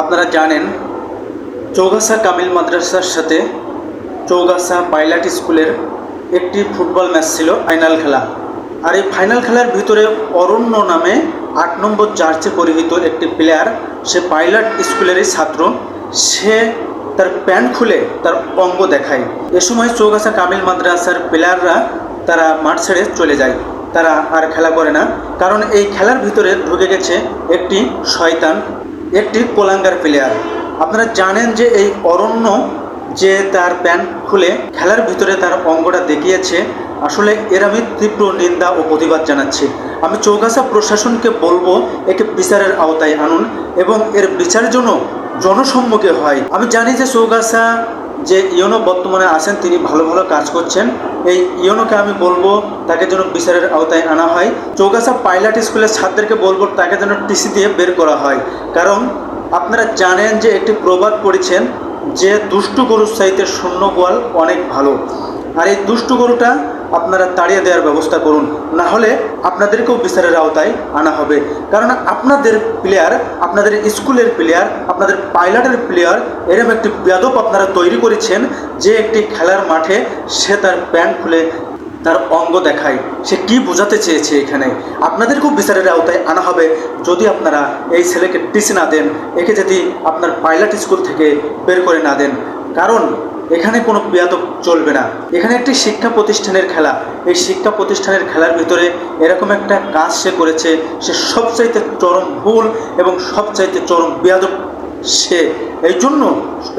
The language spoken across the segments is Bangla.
আপনারা জানেন, চৌগাছা কামিল মাদ্রাসার সাথে চৌগাছা পাইলট স্কুলের একটি ফুটবল ম্যাচ ছিল, ফাইনাল খেলা। আর এই ফাইনাল খেলার ভিতরে অরণ্য নামে আট নম্বর চার্চে পরিহিত একটি প্লেয়ার সে পাইলট স্কুলেরই ছাত্র, সে তার প্যান্ট খুলে তার অঙ্গ দেখায়। এ সময় চৌগাছা কামিল মাদ্রাসার প্লেয়াররা তারা মাঠ ছেড়ে চলে যায়। তারা আর খেলা করে না, কারণ এই খেলার ভিতরে ঢুকে গেছে একটি শয়তান। একটি কোলাঙ্গার প্লেয়ার আপনারা জানেন যে এই অরণ্য যে তার প্যান্ট খুলে খেলার ভিতরে তার অঙ্গটা দেখিয়েছে, আসলে এর আমি তীব্র নিন্দা ও প্রতিবাদ জানাচ্ছি। আমি চৌগাছা প্রশাসনকে বলব একে বিচারের আওতায় আনুন এবং এর বিচার জন্য জনসম্মুখে হয়। আমি জানি যে চৌগাছা যে ইয়নো বর্তমানে আছেন, তিনি ভালো ভালো কাজ করছেন। এই ইয়নোকে আমি বলব, তাকে যেন বিচারের আওতায় আনা হয়। চৌগাছা পাইলট স্কুলের ছাত্রদেরকে বলব, তাকে যেন টিসি দিয়ে বের করা হয়। কারণ আপনারা জানেন যে একটি প্রবাদ পড়েছেন যে দুষ্টু গরুর চাইতে শূন্য গোয়াল অনেক ভালো। আর এই দুষ্টু গরুটা আপনারা তাড়িয়ে দেওয়ার ব্যবস্থা করুন। না হলে আপনাদেরকেও বিচারের আওতায় আনা হবে। কারণ আপনাদের প্লেয়ার আপনাদের স্কুলের প্লেয়ার আপনাদের পাইলটের প্লেয়ার এরকম একটি বেদব আপনারা তৈরি করেছেন যে একটি খেলার মাঠে সে তার প্যান্ট খুলে তার অঙ্গ দেখায়। সে কি বোঝাতে চেয়েছে এখানে? আপনাদেরকেও বিচারের আওতায় আনা হবে। যদি আপনারা এই ছেলেকে টিসি না দেন, একে যদি আপনার পাইলট স্কুল থেকে বের করে না দেন। কারণ এখানে কোনো বিয়াদব চলবে না। এখানে একটি শিক্ষা প্রতিষ্ঠানের খেলা। এই শিক্ষা প্রতিষ্ঠানের খেলার ভিতরে এরকম একটা কাজ সে করেছে, সে সবচাইতে চরম ভুল এবং সবচাইতে চরম বিয়াদব সে। এই জন্য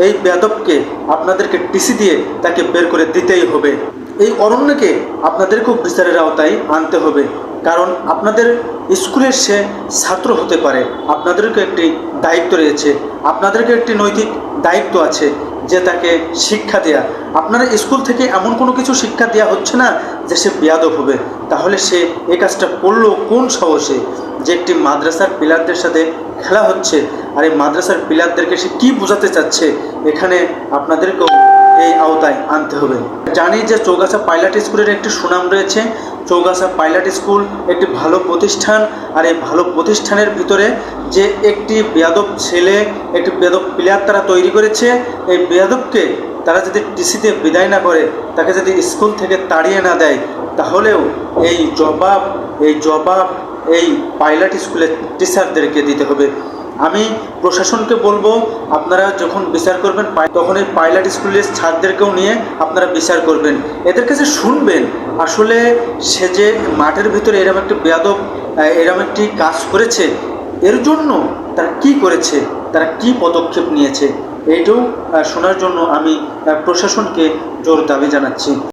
এই বেদবকে আপনাদেরকে টিসি দিয়ে তাকে বের করে দিতেই হবে। এই অরণ্যকে আপনাদেরকেও বিচারের আওতায় আনতে হবে, কারণ আপনাদের স্কুলের সে ছাত্র হতে পারে। আপনাদেরকে একটি দায়িত্ব রয়েছে। আপনাদেরকে একটি নৈতিক দায়িত্ব আছে। যে তাকে শিক্ষা দেয়া। আপনার স্কুল থেকে এমন কোনো কিছু শিক্ষা দেওয়া হচ্ছে না যে সে বেয়াদব হবে? তাহলে সে এই কাজটা করল কোন সাহসে? যে একটি মাদ্রাসার পিলারদের সাথে খেলা হচ্ছে আর এই মাদ্রাসার পিলারদেরকে সে কী বোঝাতে চাচ্ছে? এখানে আপনাদেরকেও এই আওতায় আনতে হবে। জানি যে চৌগাছা পাইলট স্কুলের একটি সুনাম রয়েছে। চৌগাছা পাইলট স্কুল একটি ভালো প্রতিষ্ঠান আর এই ভালো প্রতিষ্ঠানের ভিতরে যে একটি বেয়াদব ছেলে, একটি বেয়াদব প্লেয়ার তারা তৈরি করেছে, এই বেয়াদবকে তারা যদি টিসিতে বিদায় না করে, তাকে যদি স্কুল থেকে তাড়িয়ে না দেয়, তাহলেও এই জবাব এই জবাব এই পাইলট স্কুলের টিচারদেরকে দিতে হবে। আমি প্রশাসনকে বলব আপনারা যখন বিচার করবেন তখন এই পাইলট স্কুলের ছাত্রদেরকেও নিয়ে আপনারা বিচার করবেন। এদের কাছে শুনবেন। আসলে সে যে মাঠের ভিতরে এরকম একটি বেয়াদব আহ, এরকম একটি কাজ করেছে এর জন্য তারা কি করেছে তারা কি পদক্ষেপ নিয়েছে এইটাও শোনার জন্য আমি প্রশাসনকে জোর দাবি জানাচ্ছি।